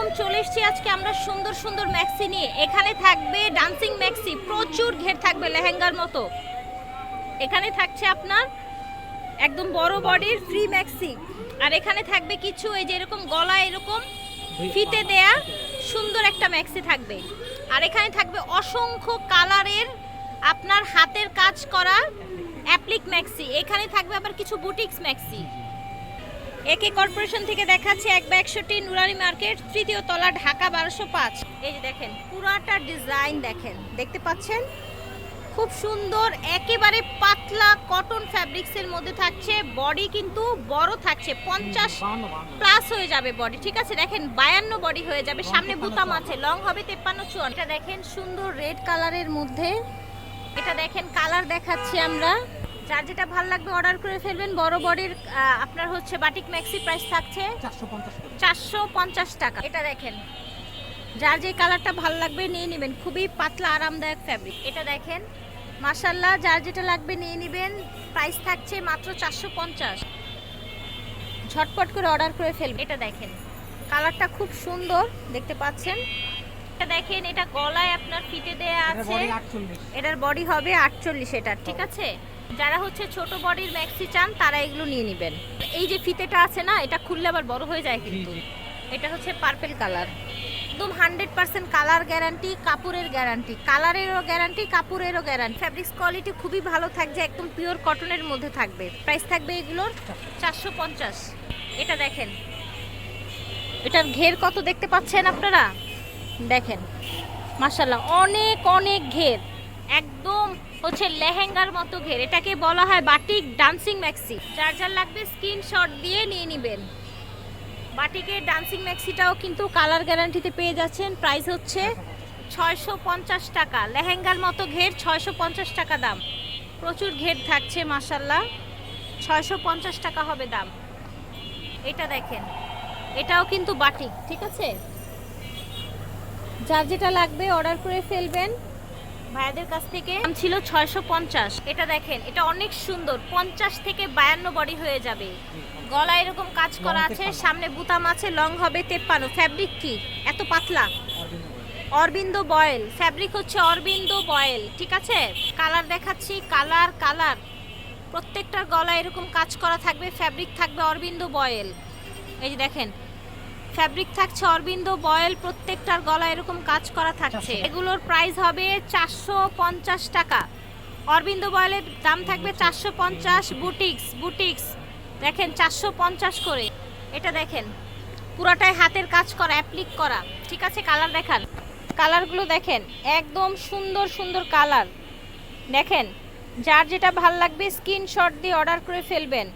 একদম চলে এসেছি আজকে আমরা সুন্দর সুন্দর ম্যাক্সি নিয়ে। এখানে থাকবে ডান্সিং ম্যাক্সি, প্রচুর ঘের থাকবে লেহেঙ্গার মতো। এখানে থাকছে আপনার একদম বড় বডির ফ্রি ম্যাক্সি। আর এখানে থাকবে কিছু এই যে এরকম গলা এরকম ফিতে দেয়া সুন্দর একটা ম্যাক্সি থাকবে। আর এখানে থাকবে অসংখ্য কালারের আপনার হাতের কাজ করা অ্যাপ্লিক ম্যাক্সি। এখানে থাকবে আবার কিছু বুটিক্স ম্যাক্সি। একে কর্পোরেশন থেকে দেখাচ্ছে এক বা একশোটি নুরানি মার্কেট, তৃতীয় তলা ঢাকা বারোশো পাঁচ। এই যে দেখেন, পুরাটা ডিজাইন দেখেন, দেখতে পাচ্ছেন? খুব সুন্দর, একেবারে পাতলা কটন ফ্যাব্রিক্সের মধ্যে থাকছে বডি কিন্তু বড় থাকছে, পঞ্চাশ প্লাস হয়ে যাবে বডি ঠিক আছে? দেখেন, বায়ান্ন বডি হয়ে যাবে, সামনে বুতাম আছে লং হবে তেপ্পান্ন চুয়ান্ন। এটা দেখেন সুন্দর রেড কালারের মধ্যে। এটা দেখেন কালার দেখাচ্ছি আমরা। যার যেটা ভালো লাগবে অর্ডার করে ফেলবেন বড় বডির আপনার হচ্ছে বাটিক ম্যাক্সি প্রাইস থাকছে চারশো পঞ্চাশ টাকা। এটা দেখেন যার যে কালারটা ভালো লাগবে নিয়ে নেবেন। খুবই পাতলা আরামদায়ক ফ্যাব্রিক এটা দেখেন মাসাল্লাহ যার যেটা লাগবে নিয়ে নেবেন। প্রাইস থাকছে মাত্র চারশো পঞ্চাশ। ঝটপট করে অর্ডার করে ফেলবেন। এটা দেখেন কালারটা খুব সুন্দর দেখতে পাচ্ছেন? এটা দেখেন এটা গলায় আপনার ফিতে দেয়া আছে। এটার বডি হবে আটচল্লিশ এটার ঠিক আছে? যারা হচ্ছে ছোট বডির ম্যাক্সি চান তারা এগুলো নিয়ে নেবেন। এই যে ফিতেটা আছে না এটা খুললে আবার বড় হয়ে যায় কিন্তু। এটা হচ্ছে পার্পেল কালার একদম হান্ড্রেড পার্সেন্ট কালার গ্যারান্টি কাপড়ের গ্যারান্টি কালারেরও গ্যারান্টি কাপড়েরও গ্যারান্টি ফ্যাব্রিক্স কোয়ালিটি খুবই ভালো থাকছে একদম পিওর কটনের মধ্যে থাকবে। প্রাইস থাকবে এগুলোর চারশো পঞ্চাশ। এটা দেখেন। এটার ঘের কত দেখতে পাচ্ছেন আপনারা? দেখেন। মাশাল্লাহ অনেক অনেক ঘের। একদম হচ্ছে লেহেঙ্গার মতো ঘের। এটাকে বলা হয় বাটিক ডান্সিং ম্যাক্সি। যার যার লাগবে স্ক্রিনশট দিয়ে নিয়ে নেবেন। বাটিকের ডান্সিং ম্যাক্সিটাও কিন্তু কালার গ্যারান্টিতে পেয়ে যাচ্ছেন। প্রাইস হচ্ছে ছয়শো পঞ্চাশ টাকা। লেহেঙ্গার মতো ঘের ছয়শো পঞ্চাশ টাকা দাম। প্রচুর ঘের থাকছে মাসাল্লাহ ছয়শো পঞ্চাশ টাকা হবে দাম। এটা দেখেন। এটাও কিন্তু বাটিক, ঠিক আছে? যার যেটা লাগবে অর্ডার করে ফেলবেন। ভাইয়াদের কাছ থেকে। দাম ছিল ছয়শো পঞ্চাশ। এটা দেখেন এটা অনেক সুন্দর। পঞ্চাশ থেকে বায়ান্ন বডি হয়ে যাবে। গলা এরকম কাজ করা আছে সামনে বুতাম আছে লং হবে তেপ্পান্ন। ফ্যাব্রিক কি? এত পাতলা। অরবিন্দ বয়েল। ফ্যাব্রিক হচ্ছে অরবিন্দ বয়েল ঠিক আছে? কালার দেখাচ্ছি কালার কালার। প্রত্যেকটার গলা এরকম কাজ করা থাকবে ফ্যাব্রিক থাকবে অরবিন্দ বয়েল। এই যে দেখেন ফ্যাব্রিক থাকছে অরবিন্দ বয়েল প্রত্যেকটার গলা এরকম কাজ করা থাকছে। এগুলোর প্রাইস হবে চারশো পঞ্চাশ টাকা। অরবিন্দ বয়েলের দাম থাকবে চারশো পঞ্চাশ বুটিক্স বুটিক্স। দেখেন চারশো পঞ্চাশ করে। এটা দেখেন পুরাটাই হাতের কাজ করা অ্যাপ্লিক করা। ঠিক আছে কালার দেখান। কালারগুলো দেখেন একদম সুন্দর সুন্দর কালার। দেখেন যার যেটা ভালো লাগবে স্ক্রিনশট দিয়ে অর্ডার করে ফেলবেন।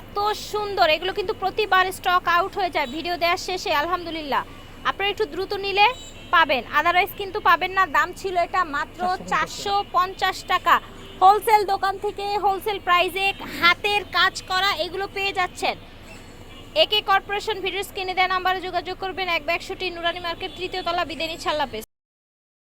এত সুন্দর, এগুলো কিন্তু প্রতিবার স্টক আউট হয়ে যায় ভিডিও দেওয়ার শেষে, আলহামদুলিল্লাহ। আপনারা একটু দ্রুত নিলে পাবেন আদারওয়াইজ কিন্তু পাবেন না, দাম ছিল এটা মাত্র চারশো পঞ্চাশ টাকা। হোলসেল দোকান থেকে হোলসেল প্রাইসে হাতের কাজ করা এগুলো পেয়ে যাচ্ছেন। একে কর্পোরেশন ভিডিও স্ক্রিনে দেওয়া নাম্বারে যোগাযোগ করবেন, এক একশোটি নুরানি মার্কেট, তৃতীয় তলা বিদেনি ছাল্লাপেস